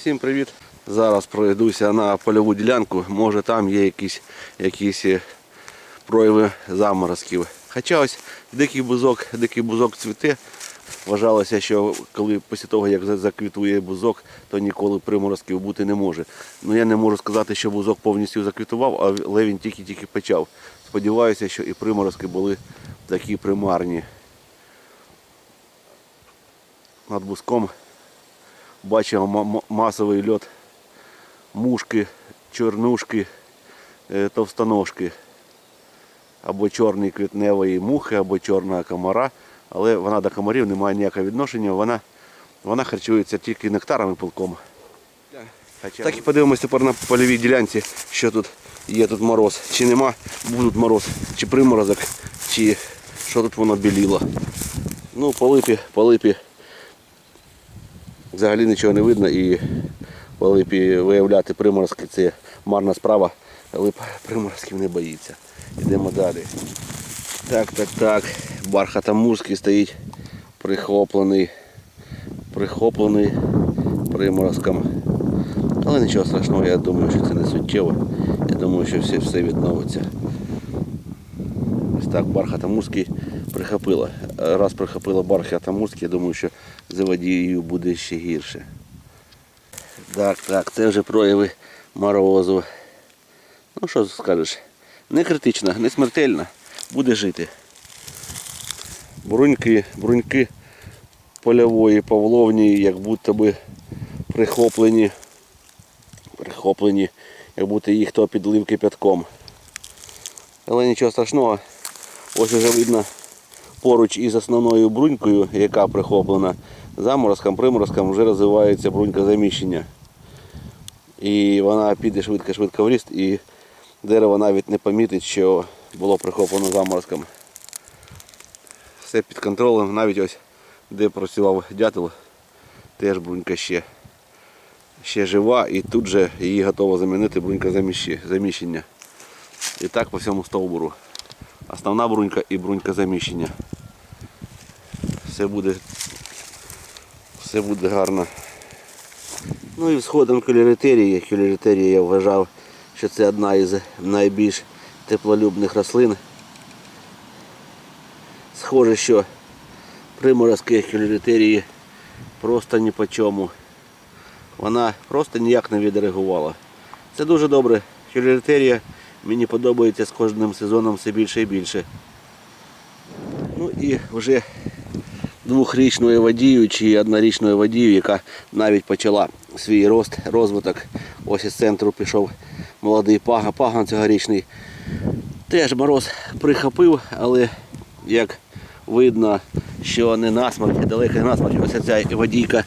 Всім привіт! Зараз пройдуся на польову ділянку. Може там є якісь, якісь е, прояви заморозків. Хоча ось дикий бузок, дикий бузок цвіте. Вважалося, що коли після того, як заквітує бузок, то ніколи приморозків бути не може. Ну я не можу сказати, що бузок повністю заквітував, але він тільки-тільки почав. Сподіваюся, що і приморозки були такі примарні. Над бузком бачимо ма- ма- масовий льот мушки, чорнушки, е, товстоножки. Або чорний квітневої мухи, або чорного комара. Але вона до комарів не має ніякого відношення, вона, вона харчується тільки нектаром і пилком. Так і подивимось тепер на польовій ділянці, що тут є тут мороз. Чи нема, будуть мороз, чи приморозок, чи що тут воно біліло. Ну, по липі, по липі взагалі нічого не видно і по виявляти приморозки це марна справа. Лип приморозків не боїться. Йдемо далі. Так, так, так. Бархатамурський стоїть прихоплений. Прихоплений приморозком. Але нічого страшного, я думаю, що це не суттєво. Я думаю, що все, все відновиться. Ось так бархатамурський прихопило. Раз прихопило бархатамурський, я думаю, що за водією буде ще гірше. Так, так, це вже прояви морозу. Ну що скажеш? Не критично, не смертельно, буде жити. Бруньки, бруньки польової, павловні, як будто би прихоплені, прихоплені, як будто їх хто підлив кипятком. Але нічого страшного, ось вже видно поруч із основною брунькою, яка прихоплена заморозком, приморозком, вже розвивається брунька заміщення. І вона піде швидко-швидко в ріст і дерево навіть не помітить, що було прихоплено заморозком. Все під контролем, навіть ось де працював дятел, теж брунька ще, ще жива і тут же її готова замінити брунька заміщення. І так по всьому стовбуру. Основна брунька і брунька заміщення. Все буде, все буде гарно. Ну і сходом кюлерітерії. Кюлерітерія я вважав, що це одна із найбільш теплолюбних рослин. Схоже, що приморозки кюлерітерії просто ні по чому. Вона просто ніяк не відреагувала. Це дуже добре. Кюлерітерія мені подобається з кожним сезоном все більше і більше. Ну і вже двохрічною водію чи однорічною водію, яка навіть почала свій рост, розвиток. Ось із центру пішов молодий пага, паган цьогорічний. Теж мороз прихопив, але як видно, що не насмерть, далеко насмерть. Ось ця водійка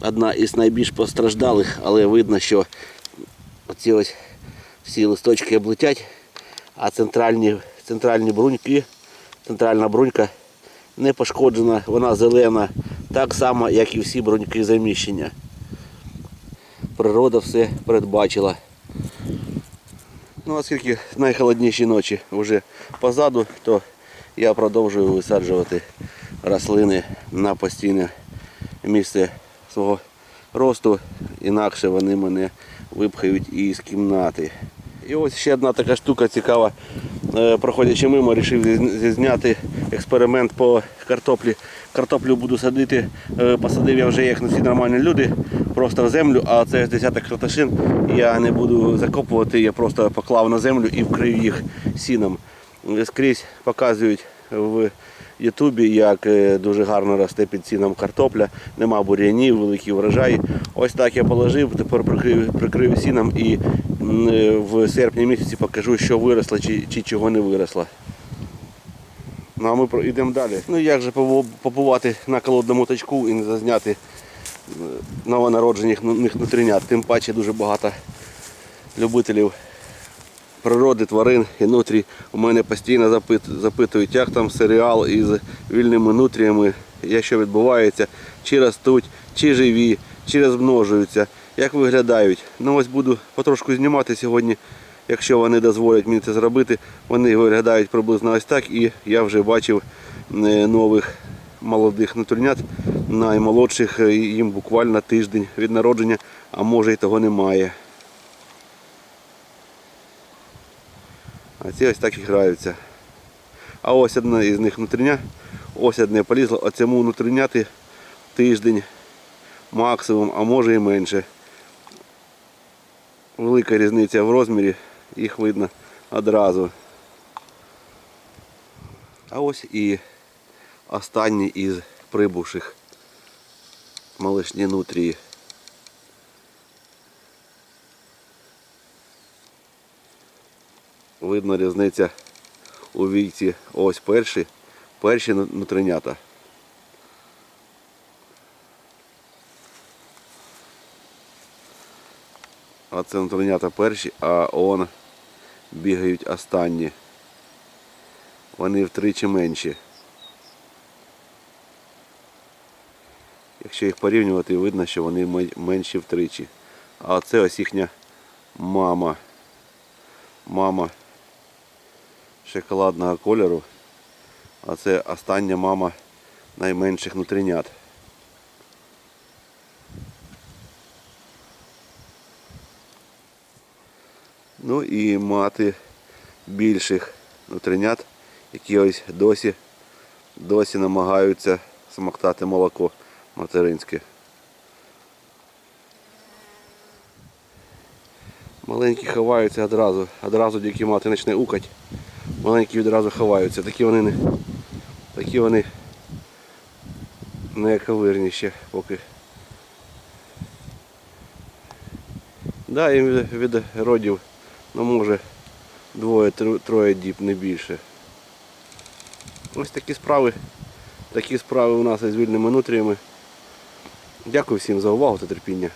одна із найбільш постраждалих, але видно, що оці ось всі листочки облетять, а центральні, центральні бруньки, центральна брунька не пошкоджена, вона зелена, так само, як і всі бруньки заміщення. Природа все передбачила. Ну, оскільки найхолодніші ночі вже позаду, то я продовжую висаджувати рослини на постійне місце свого росту, інакше вони мене випхають із кімнати. І ось ще одна така штука цікава. Е, Проходячи мимо, вирішив зняти експеримент по картоплі. Картоплю буду садити, е, посадив я вже як на всі нормальні люди, просто в землю, а це з десяток картошин я не буду закопувати, я просто поклав на землю і вкрив їх сіном. Скрізь показують в Ютубі, як е, дуже гарно росте під сіном картопля, нема бур'янів, великий врожай. Ось так я положив, тепер прикрив, прикрив сіном і в серпні місяці покажу, що виросло чи, чи чого не виросло. Ну а ми йдемо далі. Ну як же побувати на колодному точку і не зазняти е, новонароджених ну. Тим паче дуже багато любителів природи, тварин і нутрій. У мене постійно запитують, як там серіал із вільними нутріями, як що відбувається, чи ростуть, чи живі, чи розмножуються, як виглядають. Ну ось буду потрошку знімати сьогодні, якщо вони дозволять мені це зробити. Вони виглядають приблизно ось так і я вже бачив е, нових молодих нутрінят Наймолодших е, їм буквально тиждень від народження, а може і того немає. А ці ось так і граються. А ось одна із них внутрішня, ось одне полізло, а цьому внутрішняти тиждень максимум, а може і менше. Велика різниця в розмірі, їх видно одразу. А ось і останній із прибувших малишні нутрії. Видно різниця у віці. Ось перші, перші ну- нутринята. А це нутринята перші, а он бігають останні. Вони втричі менші. Якщо їх порівнювати, видно, що вони менші втричі. А це ось їхня мама. Мама шоколадного кольору. А це остання мама найменших нутринят. Ну і мати більших нутринят, які ось досі, досі намагаються смоктати молоко материнське. Маленькі ховаються одразу, одразу тільки мати почне укать. Маленькі відразу ховаються. Такі вони не. Такі вони не ще поки. Да, їм від родів, ну може двоє-троє діб, не більше. Ось такі справи. Такі справи у нас із вільними нутріями. Дякую всім за увагу та терпіння.